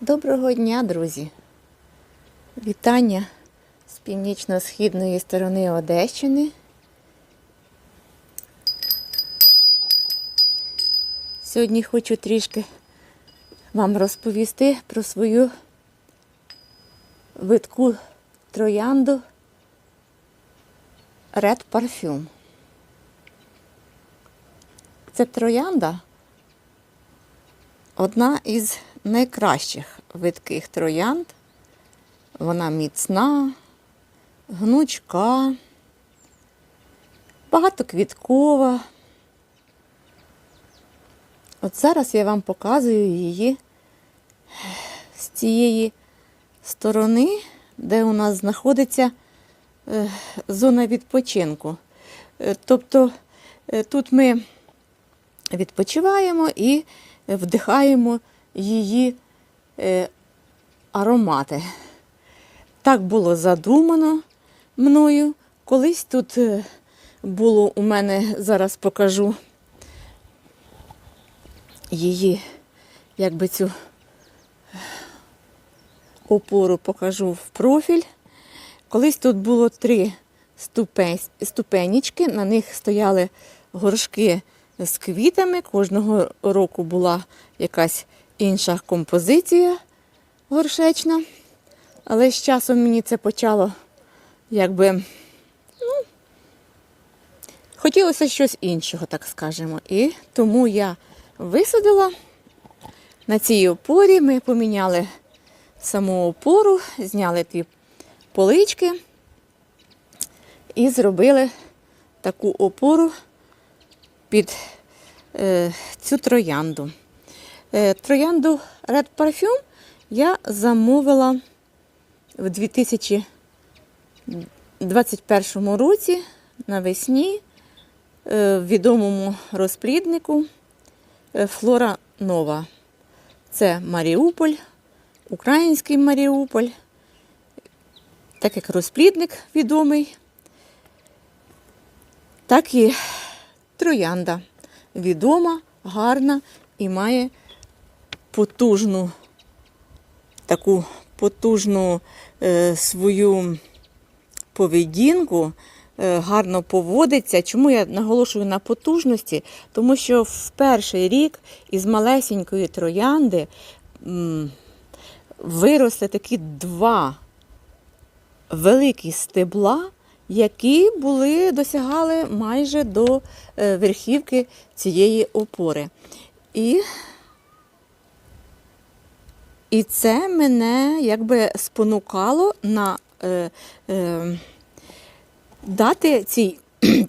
Доброго дня, друзі! Вітання з північно-східної сторони Одещини. Сьогодні хочу трішки вам розповісти про свою витку троянду Red Parfum. Це троянда одна із найкращих видких троянд. Вона міцна, гнучка, багатоквіткова. От зараз я вам показую її з цієї сторони, де у нас знаходиться зона відпочинку. Е, Тобто е, тут ми відпочиваємо і вдихаємо її е, аромати. Так було задумано мною. Колись тут е, було у мене, зараз покажу її, якби цю опору покажу в профіль. Колись тут було три ступенічки, на них стояли горшки з квітами. Кожного року була якась інша композиція горшечна. Але з часом мені це почало якби. Ну, хотілося щось іншого, так скажемо. І тому я висадила на цій опорі. Ми поміняли саму опору, зняли ті полички і зробили таку опору під е, цю троянду. Е, троянду Red Parfum я замовила в 2021 році навесні е, в відомому розпліднику е, Флора Нова. Це Маріуполь, український Маріуполь, так як розплідник відомий, так і троянда відома, гарна і має потужну таку потужну е, свою поведінку, е, гарно поводиться. Чому я наголошую на потужності? Тому що в перший рік із малесенької троянди виросли такі два великі стебла, які були, досягали майже до е, верхівки цієї опори. І і це мене якби спонукало на е, е, дати цій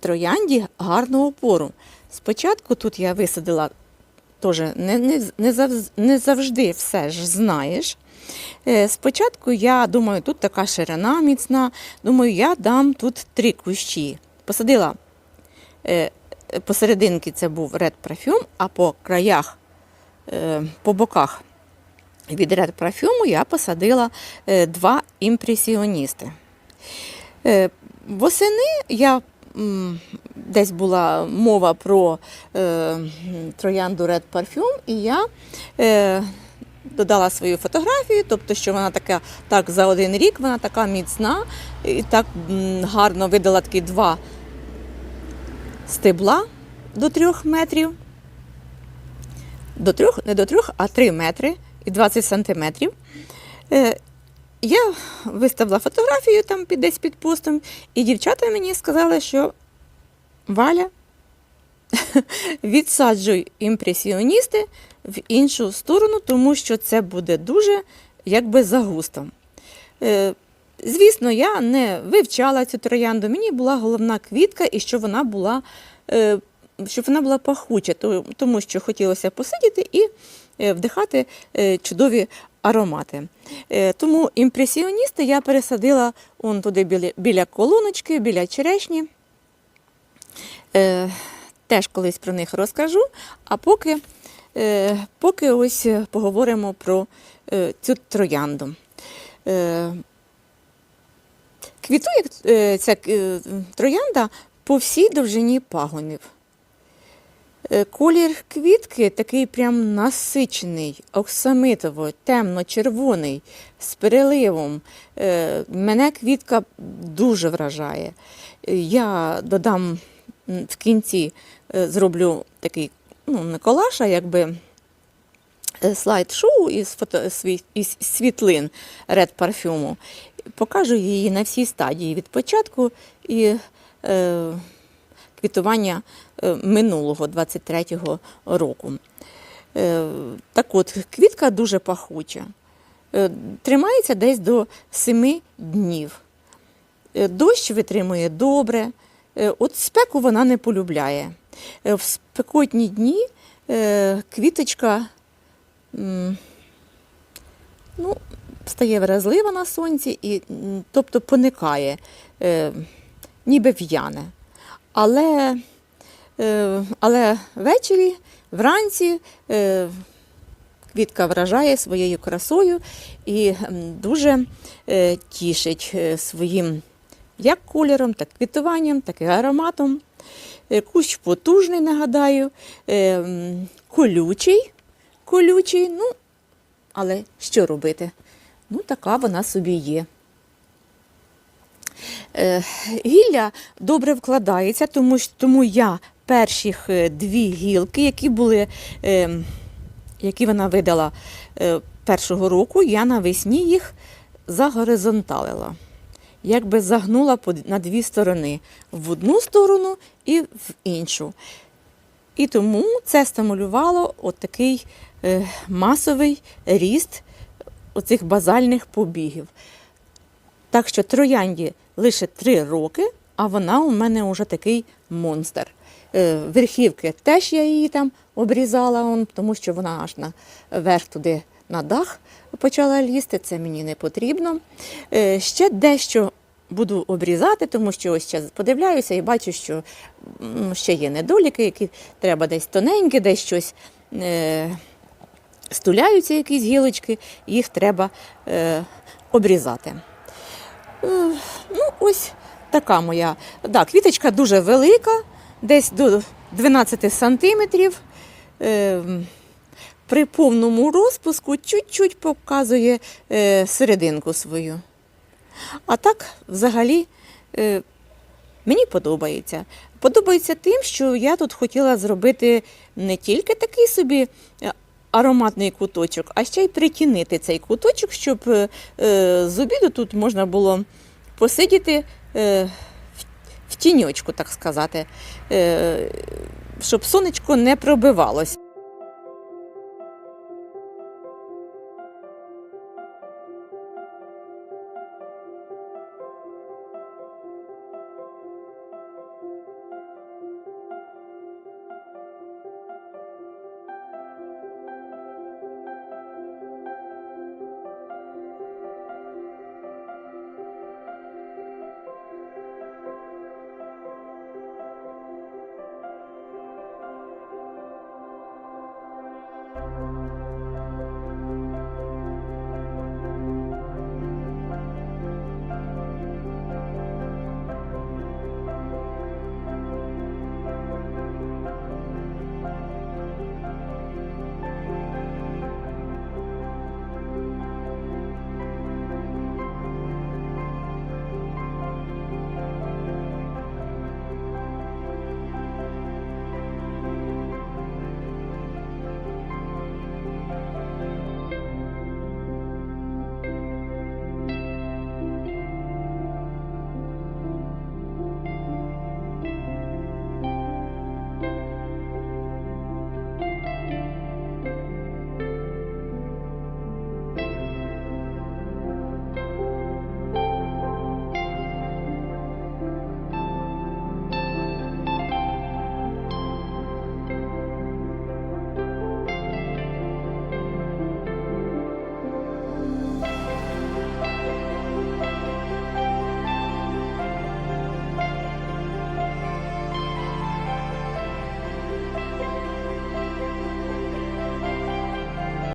троянді гарну опору. Спочатку тут я висадила теж не, не, не, завжди, не завжди все ж знаєш. Е, Спочатку я думаю, тут така ширина міцна. Думаю, я дам тут три кущі. Посадила е, посерединки це був Red Parfum, а по краях, е, по боках від Red Parfum я посадила два імпресіоністи. Восени я десь була мова про е, троянду Red Parfum, і я е, додала свою фотографію, тобто, що вона така так за один рік, вона така міцна і так гарно видала такі два стебла до трьох метрів. До трьох, не до трьох, а три метри і 20 сантиметрів. Я виставила фотографію там під десь під постом, і дівчата мені сказали, що Валя, відсаджуй імпресіоністи в іншу сторону, тому що це буде дуже якби загусто. Е, Звісно, я не вивчала цю троянду, мені була головна квітка і що вона була, е, щоб вона була пахуча, тому що хотілося посидіти і е, вдихати чудові аромати. Е, Тому імпресіоністи я пересадила он туди біля, колоночки, біля черешні. Е, Теж колись про них розкажу. А поки, е, поки ось поговоримо про цю троянду. Квітує ця троянда по всій довжині пагонів. Е, Колір квітки такий прям насичений, оксамитово, темно-червоний, з переливом. Е, Мене квітка дуже вражає. Е, Я додам в кінці, зроблю такий ну, не колаж, а якби слайд-шоу із, фото, із світлин ред парфюму. Покажу її на всій стадії від початку і е, квітування е, минулого 23-го року. Е, так от, квітка дуже пахуча. Е, Тримається десь до 7 днів. Дощ витримує добре. От спеку вона не полюбляє. В спекотні дні квіточка ну, стає вразлива на сонці, і, тобто поникає, ніби в'яне. Але, е, але ввечері, вранці е, квітка вражає своєю красою і дуже е, тішить своїм як кольором, так квітуванням, так і ароматом. Кущ потужний, нагадаю, колючий, колючий, ну, але що робити? Ну, така вона собі є. Е, Гілля добре вкладається, тому, тому я перших е, дві гілки, які були, е, які вона видала е, першого року, я навесні їх загоризонталила. Якби загнула на дві сторони, в одну сторону і в іншу. І тому це стимулювало такий масовий ріст оцих базальних побігів. Так що троянді лише три роки, а вона у мене вже такий монстр. Е, Верхівки теж я її там обрізала, тому що вона аж на верх туди на дах почала лізти, це мені не потрібно. Е, Ще дещо буду обрізати, тому що ось зараз подивляюся і бачу, що ще є недоліки, які треба десь тоненькі, десь щось. Е, стуляються якісь гілочки, їх треба е, обрізати. Е, ну, ось така моя. Да, квіточка дуже велика, десь до 12 сантиметрів. Е, при повному розпуску чуть-чуть показує е, серединку свою. А так, взагалі, мені подобається. Подобається тим, що я тут хотіла зробити не тільки такий собі ароматний куточок, а ще й притінити цей куточок, щоб е, е, з обіду тут можна було посидіти е, в, тіньочку, так сказати, щоб сонечко не пробивалось.